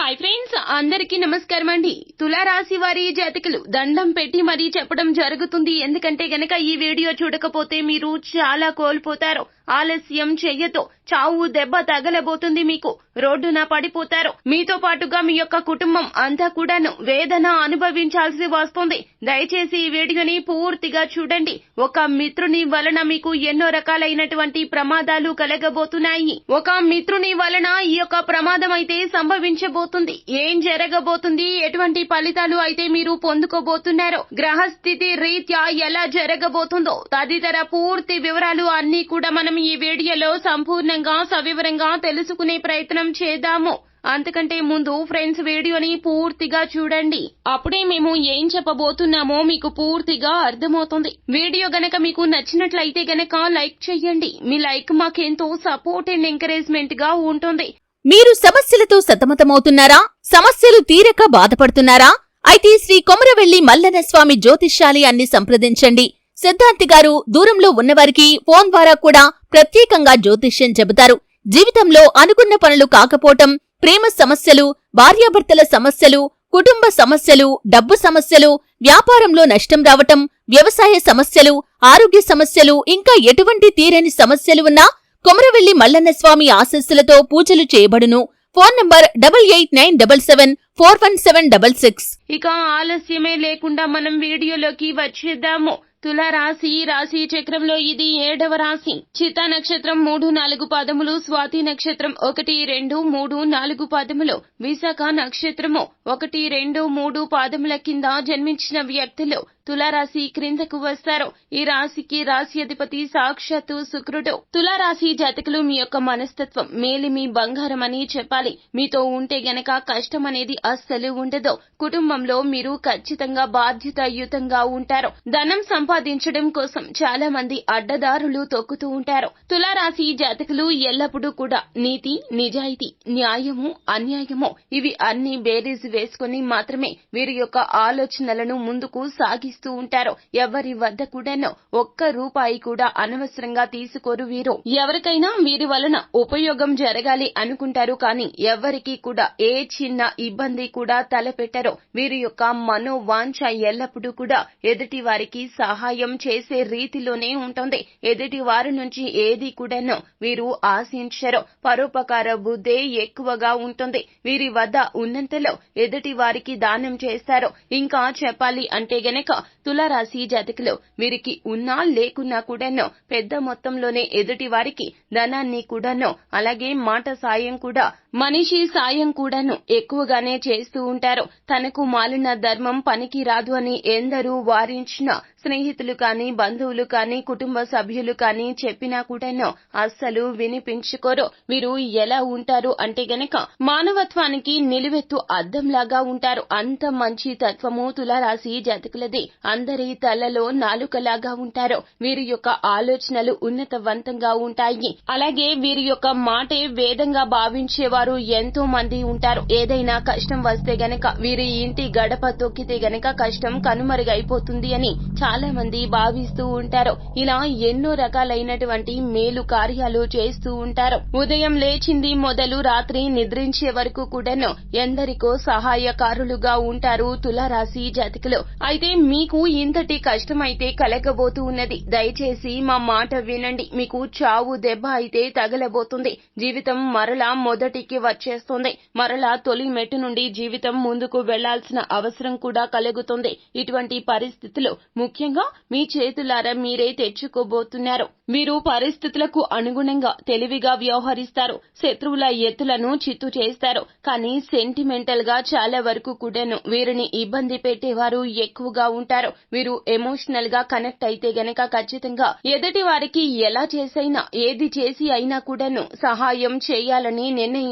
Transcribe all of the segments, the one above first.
Hi friends అందరికీ నమస్కారం అండి. తులారాశి వారి జాతకులు దండం పెట్టి మరీ చెప్పడం జరుగుతుంది. ఎందుకంటే గనక ఈ వీడియో చూడకపోతే మీరు చాలా కోల్పోతారు. ఆలస్యం చెయ్యతో చావు దెబ్బ తగలబోతుంది మీకు. రోడ్డున పడిపోతారు. మీతో పాటుగా మీ యొక్క కుటుంబం అంతా కూడాను వేదన అనుభవించాల్సి వస్తుంది. దయచేసి ఈ వీడియోని పూర్తిగా చూడండి. ఒక మిత్రుని వలన మీకు ఎన్నో రకాలైనటువంటి ప్రమాదాలు కలగబోతున్నాయి. ఒక మిత్రుని వలన ఈ యొక్క ప్రమాదం అయితే సంభవించబోతుంది. ఏం జరగబోతుంది? ఎటువంటి ఫలితాలు అయితే మీరు పొందుకోబోతున్నారో? గ్రహస్థితి రీత్యా ఎలా జరగబోతుందో? తదితర పూర్తి వివరాలు అన్ని కూడా మనం ఈ వీడియోలో సంపూర్ణంగా సవివరంగా తెలుసుకునే ప్రయత్నం చేద్దాము. అంతకంటే ముందు ఫ్రెండ్స్ వీడియోని పూర్తిగా చూడండి. అప్పుడే మేము ఏం చెప్పబోతున్నామో మీకు పూర్తిగా అర్థమవుతుంది. వీడియో గనక మీకు నచ్చినట్లయితే గనక లైక్ చేయండి. మీ లైక్ మాకెంతో సపోర్ట్ అండ్ ఎంకరేజ్మెంట్గా ఉంటుంది. మీరు సమస్యలతో సతమతమవుతున్నారా? సమస్యలు తీరక బాధపడుతున్నారా? అయితే శ్రీ కొమరవెల్లి మల్లన స్వామి జ్యోతిష్యాలయాన్ని సంప్రదించండి. సిద్ధార్థి గారు దూరంలో ఉన్నవారికి ఫోన్ ద్వారా కూడా ప్రత్యేకంగా జ్యోతిష్యం చెబుతారు. జీవితంలో అనుకున్న పనులు కాకపోవటం ప్రేమ సమస్యలు భార్యాభర్తల సమస్యలు కుటుంబ సమస్యలు డబ్బు సమస్యలు వ్యాపారంలో నష్టం రావటం వ్యవసాయ సమస్యలు ఆరోగ్య సమస్యలు ఇంకా ఎటువంటి తీరని సమస్యలు ఉన్నా కొమరవెల్లి మల్లన్న స్వామి ఆశస్సులతో పూజలు చేయబడును. Phone number double eight nine double seven four one seven double six. ఇక ఆలస్యమే లేకుండా మనం వీడియోలోకి వచ్చేద్దాము. తులారాశి రాశి చక్రంలో ఇది ఏడవ రాశి. చిత్తా నక్షత్రం మూడు నాలుగు పాదములు స్వాతి నక్షత్రం ఒకటి రెండు మూడు నాలుగు పాదములు విశాఖ నక్షత్రము ఒకటి రెండు మూడు పాదముల కింద జన్మించిన వ్యక్తులు. తులారాశి క్రిందకు వస్తారు. ఈ రాశికి రాశి అధిపతి సాక్షాత్తు శుక్రుడు. తులారాశి జాతకులు మీ యొక్క మనస్తత్వం మేలిమి బంగారం అని చెప్పాలి. మీతో ఉంటే గనక కష్టం అనేది అస్సలు ఉండదు. కుటుంబంలో మీరు ఖచ్చితంగా బాధ్యతాయుతంగా ఉంటారు. ధనం సంపాదించడం కోసం చాలా మంది అడ్డదారులు తొక్కుతూ ఉంటారు. తులారాశి జాతకులు ఎల్లప్పుడూ కూడా నీతి నిజాయితీ న్యాయము అన్యాయము ఇవి అన్ని బేరీజ్ వేసుకుని మాత్రమే వీరి యొక్క ఆలోచనలను ముందుకు సాగి ఇస్తూ ఉంటారు. ఎవరి వద్ద కూడాను ఒక్క రూపాయి కూడా అనవసరంగా తీసుకోరు వీరు. ఎవరికైనా వీరి వలన ఉపయోగం జరగాలి అనుకుంటారు కానీ ఎవరికి కూడా ఏ చిన్న ఇబ్బంది కూడా తలపెట్టరు. వీరి యొక్క మనోవాంఛ ఎల్లప్పుడూ కూడా ఎదుటి వారికి సహాయం చేసే రీతిలోనే ఉంటుంది. ఎదుటి వారి నుంచి ఏది కూడాను వీరు ఆశించరు. పరోపకార బుద్ధే ఎక్కువగా ఉంటుంది. వీరి వద్ద ఉన్నంతలో ఎదుటి వారికి దానం చేస్తారు. ఇంకా చెప్పాలి అంటే గనక తులారాశి జాతకులు వీరికి ఉన్నా లేకున్నా కూడాను పెద్ద మొత్తంలోనే ఎదుటి వారికి ధనాన్ని కూడాను అలాగే మాట సాయం కూడా మనిషి సాయం కూడాను ఎక్కువగానే చేస్తూ ఉంటారు. తనకు మాలిన ధర్మం పనికి రాదు అని ఎందరూ వారించిన స్నేహితులు కాని బంధువులు కాని కుటుంబ సభ్యులు కాని చెప్పినా కూడాను అస్సలు వినిపించుకోరు. వీరు ఎలా ఉంటారు అంటే గనక మానవత్వానికి నిలువెత్తు అద్దంలాగా ఉంటారు. అంత మంచి తత్వము తులారాశి జాతకులది. అందరి తలలో నాలుకలాగా ఉంటారు. వీరి యొక్క ఆలోచనలు ఉన్నతవంతంగా ఉంటాయి. అలాగే వీరి యొక్క మాటే వేదంగా భావించేవారు ఎంతో మంది ఉంటారు. ఏదైనా కష్టం వస్తే గనక వీరి ఇంటి గడప తొక్కితే గనక కష్టం కనుమరుగైపోతుంది అని చాలా మంది భావిస్తూ ఉంటారు. ఇలా ఎన్నో రకాలైనటువంటి మేలు కార్యాలు చేస్తూ ఉంటారు. ఉదయం లేచింది మొదలు రాత్రి నిద్రించే వరకు కూడాను ఎందరికో సహాయకారులుగా ఉంటారు తులారాశి జాతకులు. అయితే మీకు ఇంతటి కష్టమైతే కలగబోతూ ఉన్నది. దయచేసి మా మాట వినండి. మీకు చావు దెబ్బ అయితే తగలబోతుంది. జీవితం మరలా మొదటికి వచ్చేస్తుంది. మరలా తొలి మెట్టు నుండి జీవితం ముందుకు వెళ్ళాల్సిన అవసరం కూడా కలుగుతుంది. ఇటువంటి పరిస్థితులు ముఖ్యంగా మీ చేతులారా మీరే తెచ్చుకోబోతున్నారు. మీరు పరిస్థితులకు అనుగుణంగా తెలివిగా వ్యవహరిస్తారు. శత్రువుల ఎత్తులను చిత్తు చేస్తారు. కానీ సెంటిమెంటల్గా చాలా వరకు కూడాను వీరిని ఇబ్బంది పెట్టేవారు ఎక్కువగా ఉంటారు. వీరు ఎమోషనల్గా కనెక్ట్ అయితే గనక ఖచ్చితంగా ఎదుటి వారికి ఎలా చేసైనా ఏది చేసి అయినా కూడాను సహాయం చేయాలని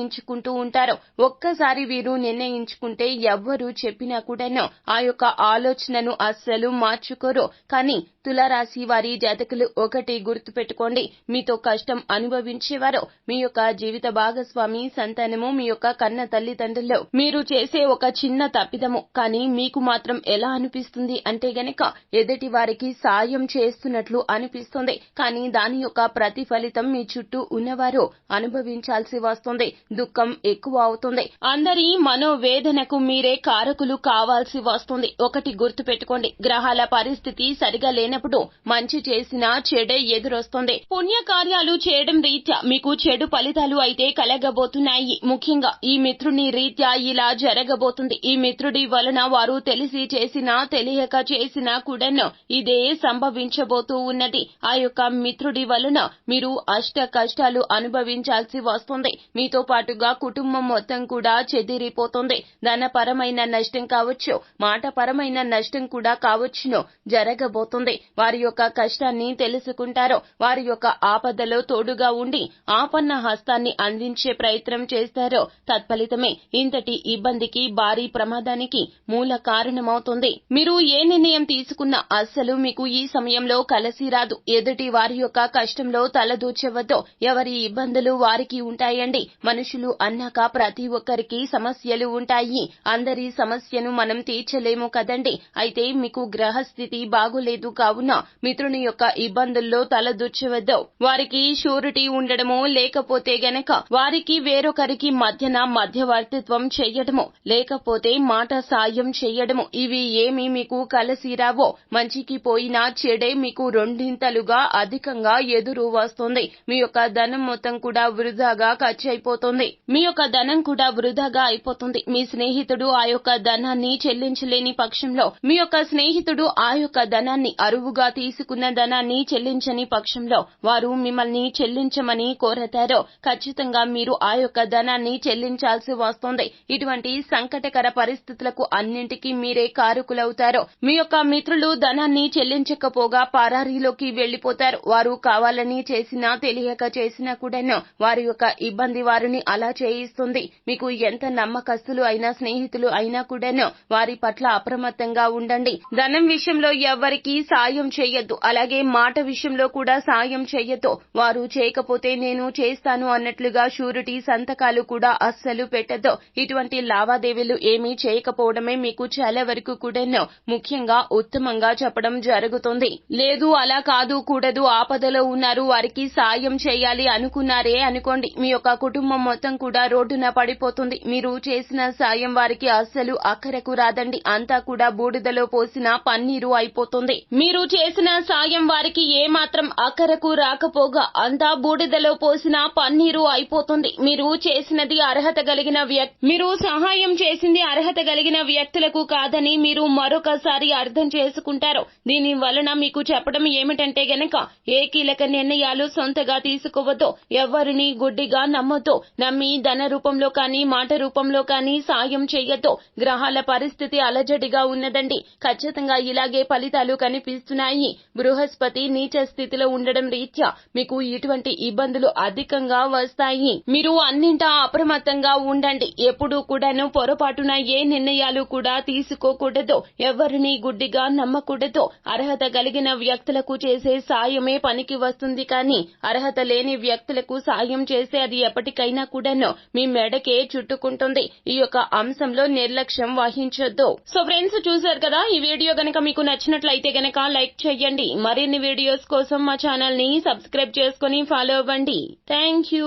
నిర్ణయించుకుంటూ ఉంటారు. ఒక్కసారి వీరు నిర్ణయించుకుంటే ఎవ్వరు చెప్పినా కూడాను ఆ యొక్క ఆలోచనను అస్సలు మార్చుకోరు. కానీ తులారాశి వారి జాతకులు ఒకటి గుర్తు గుర్తుపెట్టుకోండి. మీతో కష్టం అనుభవించేవారు. మీ యొక్క జీవిత భాగస్వామి సంతానము మీ యొక్క కన్న తల్లిదండ్రులు. మీరు చేసే ఒక చిన్న తప్పిదము. కానీ మీకు మాత్రం ఎలా అనిపిస్తుంది అంటే గనక ఎదుటి వారికి సాయం చేస్తున్నట్లు అనిపిస్తుంది. కానీ దాని యొక్క ప్రతిఫలితం మీ చుట్టూ ఉన్నవారు అనుభవించాల్సి వస్తుంది. దుఃఖం ఎక్కువ అవుతుంది అందరి మనోవేదనకు మీరే కారకులు కావాల్సి వస్తుంది. ఒకటి గుర్తు పెట్టుకోండి గ్రహాల పరిస్థితి సరిగా లేనప్పుడు మంచి చేసినా చెడే ఎదురొస్తుంది. పుణ్య కార్యాలు చేయడం రీత్యా మీకు చెడు ఫలితాలు అయితే కలగబోతున్నాయి. ముఖ్యంగా ఈ మిత్రుని రీత్యా ఇలా జరగబోతుంది. ఈ మిత్రుడి వలన వారు తెలిసి చేసినా తెలియక చేసినా కూడాను ఇదే సంభవించబోతూ ఉన్నది. ఆ యొక్క మిత్రుడి వలన మీరు అష్ట కష్టాలు అనుభవించాల్సి వస్తుంది. మీతో పాటు పాటుగా కుటుంబం మొత్తం కూడా చెదిరిపోతుంది. ధనపరమైన నష్టం కావచ్చు మాటపరమైన నష్టం కూడా కావచ్చును జరగబోతుంది. వారి యొక్క కష్టాన్ని తెలుసుకుంటారు. వారి యొక్క ఆపదలో తోడుగా ఉండి ఆపన్న హస్తాన్ని అందించే ప్రయత్నం చేస్తారో. తత్ఫలితమే ఇంతటి ఇబ్బందికి భారీ ప్రమాదానికి మూల కారణమవుతుంది. మీరు ఏ నిర్ణయం తీసుకున్నా అస్సలు మీకు ఈ సమయంలో కలిసి రాదు. ఎదుటి వారి యొక్క కష్టంలో తలదూర్చవద్దు. ఎవరి ఇబ్బందులు వారికి ఉంటాయండి. మనుషులు అన్నాక ప్రతి ఒక్కరికి సమస్యలు ఉంటాయి. అందరి సమస్యను మనం తీర్చలేము కదండి. అయితే మీకు గ్రహస్థితి బాగులేదు కావున మిత్రుని యొక్క ఇబ్బందుల్లో తలదూర్చవద్దు. వారికి షూరిటీ ఉండడము లేకపోతే గనక వారికి వేరొకరికి మధ్యన మధ్యవర్తిత్వం చెయ్యడము లేకపోతే మాట సాయం చెయ్యడము ఇవి ఏమి మీకు కలిసి రావో. మంచికి పోయినా చెడే మీకు రెండింతలుగా అధికంగా ఎదురు వస్తుంది. మీ యొక్క ధనం మొత్తం కూడా వృధాగా ఖర్చు అయిపోతుంది. మీ యొక్క ధనం కూడా వృధాగా అయిపోతుంది. మీ స్నేహితుడు ఆ యొక్క ధనాన్ని చెల్లించలేని పక్షంలో మీ యొక్క స్నేహితుడు ఆ యొక్క ధనాన్ని అరువుగా తీసుకున్న ధనాన్ని చెల్లించని పక్షంలో వారు మిమ్మల్ని చెల్లించమని కోరతారో ఖచ్చితంగా మీరు ఆ యొక్క ధనాన్ని చెల్లించాల్సి వస్తుంది. ఇటువంటి సంకటకర పరిస్థితులకు అన్నింటికీ మీరే కారకులవుతారు మీ యొక్క మిత్రులు ధనాన్ని చెల్లించకపోగా పరారీలోకి వెళ్ళిపోతారు వారు కావాలని చేసినా తెలియక చేసినా కూడాను వారి యొక్క ఇబ్బంది వారిని అలా చేయిస్తుంది. మీకు ఎంత నమ్మకస్తులు అయినా స్నేహితులు అయినా కూడాను వారి పట్ల అప్రమత్తంగా ఉండండి. ధనం విషయంలో ఎవ్వరికీ సాయం చేయొద్దు. అలాగే మాట విషయంలో కూడా సాయం చెయ్యొద్దు వారు చేయకపోతే నేను చేస్తాను అన్నట్లుగా షూరిటీ సంతకాలు కూడా అస్సలు పెట్టద్దు. ఇటువంటి లావాదేవీలు ఏమీ చేయకపోవడమే మీకు చాలా వరకు కూడాను ముఖ్యంగా ఉత్తమంగా చెప్పడం జరుగుతుంది. లేదు అలా కాదు కూడదు ఆపదలో ఉన్నారు వారికి సాయం చేయాలి అనుకున్నారే అనుకోండి. మీ యొక్క కుటుంబం మొత్తం కూడా రోడ్డున పడిపోతుంది. మీరు చేసిన సాయం వారికి అస్సలు అక్కరకు రాదండి. అంతా కూడా బూడిదలో పోసిన పన్నీరు అయిపోతుంది. మీరు చేసిన సాయం వారికి ఏ మాత్రం అక్కరకు రాకపోగా అంతా బూడిదలో పోసిన పన్నీరు అయిపోతుంది. మీరు చేసినది అర్హత కలిగిన వ్యక్తి మీరు సహాయం చేసింది అర్హత కలిగిన వ్యక్తులకు కాదని మీరు మరొకసారి అర్థం చేసుకుంటారు. దీని వలన మీకు చెప్పడం ఏమిటంటే గనక ఏ కీలక నిర్ణయాలు సొంతగా తీసుకోవద్దు. ఎవరిని గుడ్డిగా నమ్మొద్దు. నమ్మి ధన రూపంలో కానీ మాట రూపంలో కానీ సాయం చేయతో గ్రహాల పరిస్థితి అలజడిగా ఉన్నదండి. ఖచ్చితంగా ఇలాగే ఫలితాలు కనిపిస్తున్నాయి. బృహస్పతి నీచ స్థితిలో ఉండడం రీత్యా మీకు ఇటువంటి ఇబ్బందులు అధికంగా వస్తాయి. మీరు అన్నింటా అప్రమత్తంగా ఉండండి. ఎప్పుడూ కూడాను పొరపాటున ఏ నిర్ణయాలు కూడా తీసుకోకూడదు. ఎవరిని గుడ్డిగా నమ్మకూడదు. అర్హత కలిగిన వ్యక్తులకు చేసే సాయమే పనికి వస్తుంది కానీ అర్హత లేని వ్యక్తులకు సాయం చేస్తే అది ఎప్పటికైనా కూడాను మీ మెడకే చుట్టుకుంటుంది. ఈ యొక్క అంశంలో నిర్లక్ష్యం వహించొద్దు. సో ఫ్రెండ్స్ చూసారు కదా? ఈ వీడియో గనక మీకు నచ్చినట్లయితే గనక లైక్ చేయండి మరిన్ని వీడియోస్ కోసం మా ఛానల్ని సబ్స్క్రైబ్ చేసుకుని ఫాలో అవ్వండి. Thank you